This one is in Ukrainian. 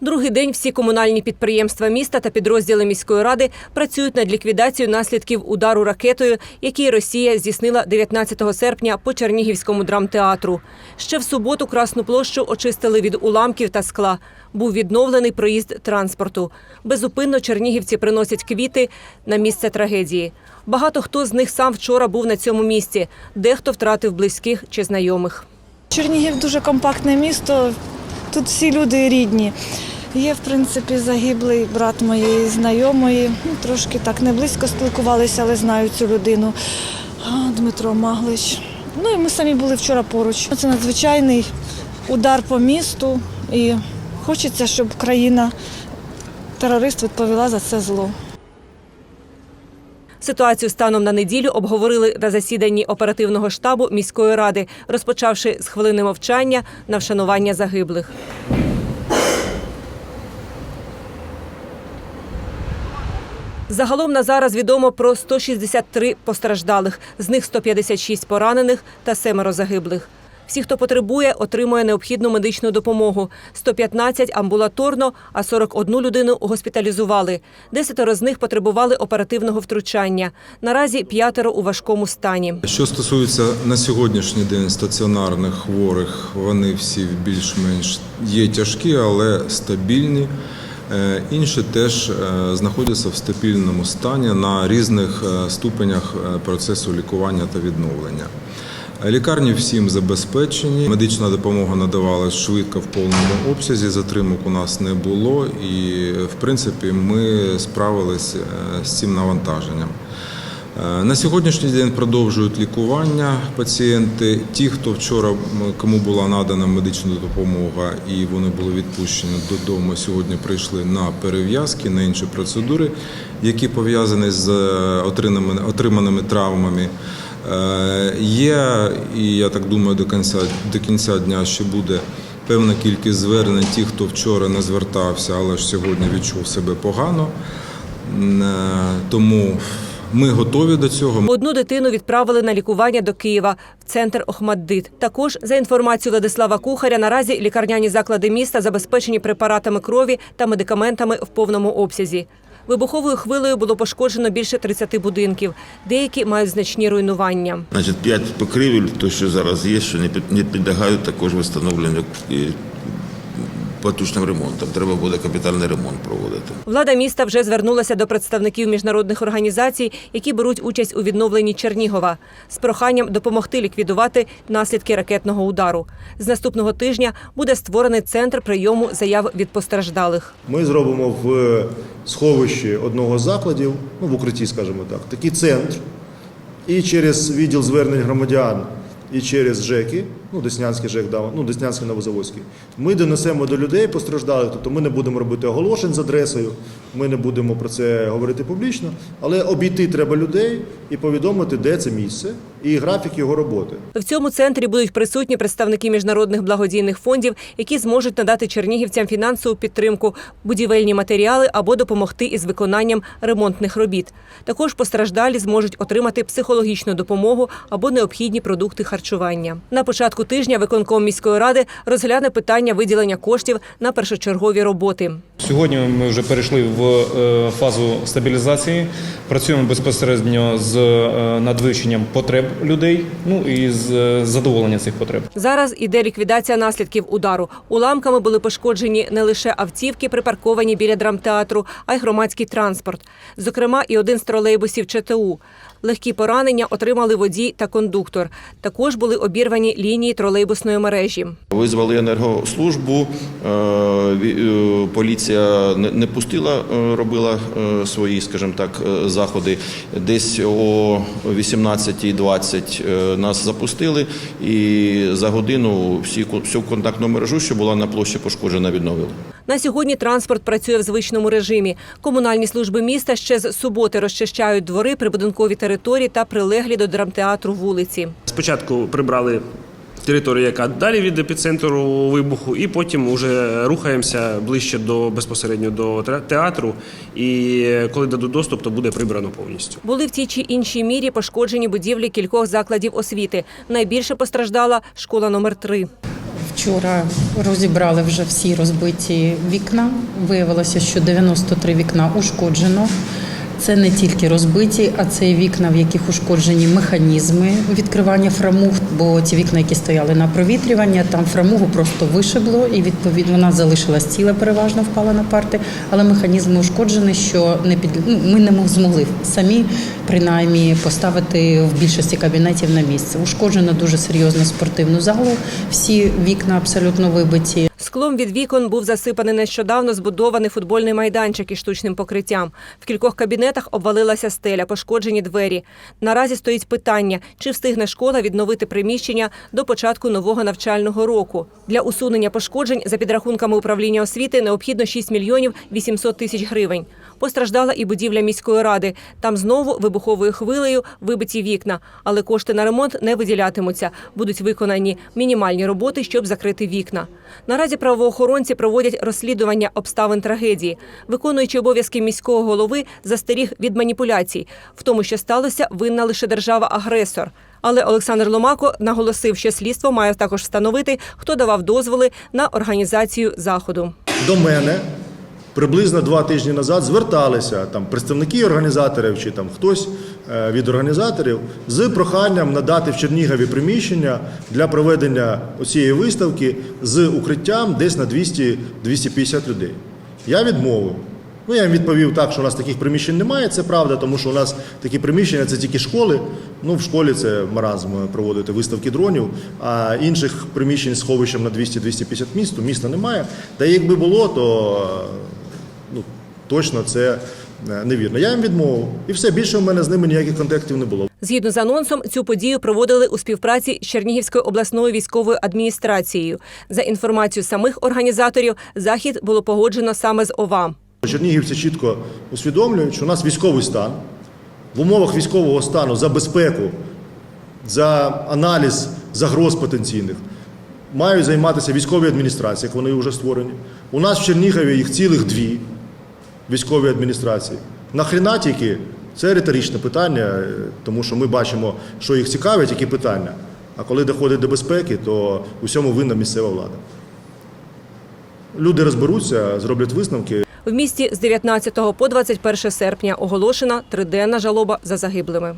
Другий день всі комунальні підприємства міста та підрозділи міської ради працюють над ліквідацією наслідків удару ракетою, який Росія здійснила 19 серпня по Чернігівському драмтеатру. Ще в суботу Красну площу очистили від уламків та скла. Був відновлений проїзд транспорту. Безупинно чернігівці приносять квіти на місце трагедії. Багато хто з них сам вчора був на цьому місці, дехто втратив близьких чи знайомих. Чернігів дуже компактне місто. Тут всі люди рідні. Є, в принципі, загиблий брат моєї знайомої. Ну, трошки так не близько спілкувалися, але знаю цю людину. Дмитро Маглич. Ну і ми самі були вчора поруч. Це надзвичайний удар по місту. І хочеться, щоб країна терорист відповіла за це зло. Ситуацію станом на неділю обговорили на засіданні оперативного штабу міської ради, розпочавши з хвилини мовчання на вшанування загиблих. Загалом на зараз відомо про 163 постраждалих, з них 156 поранених та семеро загиблих. Всі, хто потребує, отримує необхідну медичну допомогу. 115 амбулаторно, а 41 людину госпіталізували. Десятеро з них потребували оперативного втручання. Наразі п'ятеро у важкому стані. Що стосується на сьогоднішній день стаціонарних хворих, вони всі більш-менш є тяжкі, але стабільні. Е, Інші теж е, знаходяться в стабільному стані на різних е, ступенях процесу лікування та відновлення. Лікарні всім забезпечені. Медична допомога надавалась швидко в повному обсязі. Затримок у нас не було, і в принципі ми справились е, з цим навантаженням. Е, На сьогоднішній день продовжують лікування пацієнти. Ті, хто вчора кому була надана медична допомога і вони були відпущені додому, сьогодні прийшли на перев'язки, на інші процедури, які пов'язані з е, отриманими, травмами. Е, Є, і я так думаю, до кінця, до кінця дня ще буде певна кількість звернень, ті, хто вчора не звертався, але ж сьогодні відчув себе погано. Тому ми готові до цього. Одну дитину відправили на лікування до Києва в центр Охмаддит. Також за інформацією Владислава Кухаря, наразі лікарняні заклади міста забезпечені препаратами крові та медикаментами в повному обсязі. Вибуховою хвилею було пошкоджено більше 30 будинків. Деякі мають значні руйнування. Значить, п'ять покривель, то що зараз є, що не під- не підлягають також встановленню потужним ремонтом. Треба буде капітальний ремонт проводити. Влада міста вже звернулася до представників міжнародних організацій, які беруть участь у відновленні Чернігова, з проханням допомогти ліквідувати наслідки ракетного удару. З наступного тижня буде створений центр прийому заяв від постраждалих. Ми зробимо в сховищі одного з закладів, ну в укритті, скажімо так, такий центр. І через відділ звернень громадян, і через ЖЕКи, ну Деснянський ЖЕК, да, ну Деснянський Новозаводський, ми донесемо до людей постраждалих, тобто ми не будемо робити оголошень з адресою, ми не будемо про це говорити публічно, але обійти треба людей і повідомити, де це місце, і графік його роботи. В цьому центрі будуть присутні представники міжнародних благодійних фондів, які зможуть надати чернігівцям фінансову підтримку, будівельні матеріали або допомогти із виконанням ремонтних робіт. Також постраждалі зможуть отримати психологічну допомогу або необхідні продукти харчування. На початку тижня виконком міської ради розгляне питання виділення коштів на першочергові роботи. Сьогодні ми вже перейшли в е, фазу стабілізації. Працюємо безпосередньо з е, надвищенням потреб людей, ну і з е, задоволенням цих потреб. Зараз іде ліквідація наслідків удару. Уламками були пошкоджені не лише автівки, припарковані біля драмтеатру, а й громадський транспорт. Зокрема, і один з тролейбусів ЧТУ. Легкі поранення отримали водій та кондуктор. Також були обірвані лінії тролейбусної мережі. Визвали енергослужбу, е, е, поліція не пустила, е, робила свої, скажімо так, заходи. Десь о 18.20 е, нас запустили, і за годину всі всю контактну мережу, що була на площі пошкоджена, відновили. На сьогодні транспорт працює в звичному режимі. Комунальні служби міста ще з суботи розчищають двори, прибудинкові території та прилеглі до драмтеатру вулиці. Спочатку прибрали територію, яка далі від епіцентру вибуху, і потім вже рухаємося ближче до безпосередньо до театру. І коли дадуть доступ, то буде прибрано повністю. Були в тій чи іншій мірі пошкоджені будівлі кількох закладів освіти. Найбільше постраждала школа номер 3 Вчора розібрали вже всі розбиті вікна. Виявилося, що 93 вікна ушкоджено. Це не тільки розбиті, а це і вікна, в яких ушкоджені механізми відкривання фрамуг, бо ті вікна, які стояли на провітрювання, там фрамугу просто вишибло, і відповідно вона залишилась ціла, переважно впала на парти, але механізми ушкоджені, що не під ну, ми не мог- змогли самі принаймні поставити в більшості кабінетів на місце. Ушкоджено дуже серйозно спортивну залу. Всі вікна абсолютно вибиті. Склом від вікон був засипаний нещодавно збудований футбольний майданчик із штучним покриттям. В кількох кабінетах обвалилася стеля, пошкоджені двері. Наразі стоїть питання, чи встигне школа відновити приміщення до початку нового навчального року. Для усунення пошкоджень за підрахунками управління освіти необхідно 6 мільйонів 800 тисяч гривень. Постраждала і будівля міської ради. Там знову вибуховою хвилею вибиті вікна, але кошти на ремонт не виділятимуться. Будуть виконані мінімальні роботи, щоб закрити вікна. Наразі правоохоронці проводять розслідування обставин трагедії. Виконуючи обов'язки міського голови, застеріг від маніпуляцій. В тому, що сталося, винна лише держава-агресор. Але Олександр Ломако наголосив, що слідство має також встановити, хто давав дозволи на організацію заходу. До мене приблизно два тижні назад зверталися там представники організаторів чи там хтось від організаторів з проханням надати в Чернігові приміщення для проведення цієї виставки з укриттям десь на 200-250 людей. Я відмовив. Ну, я їм відповів так, що у нас таких приміщень немає, це правда, тому що у нас такі приміщення це тільки школи. Ну, в школі це маразм проводити виставки дронів, а інших приміщень з сховищем на 200-250 міст, у міста немає. Та якби було, то ну, точно це е, невірно. Я їм відмовив. І все, більше в мене з ними ніяких контактів не було. Згідно з анонсом, цю подію проводили у співпраці з Чернігівською обласною військовою адміністрацією. За інформацією самих організаторів, захід було погоджено саме з ОВА. Чернігівці чітко усвідомлюють, що у нас військовий стан. В умовах військового стану за безпеку, за аналіз загроз потенційних мають займатися військові адміністрації, як вони вже створені. У нас в Чернігові їх цілих дві військові адміністрації. Нахріна тільки це риторичне питання, е, тому що ми бачимо, що їх цікавить, які питання. А коли доходить до безпеки, то усьому винна місцева влада. Люди розберуться, зроблять висновки. В місті з 19 по 21 серпня оголошена триденна жалоба за загиблими.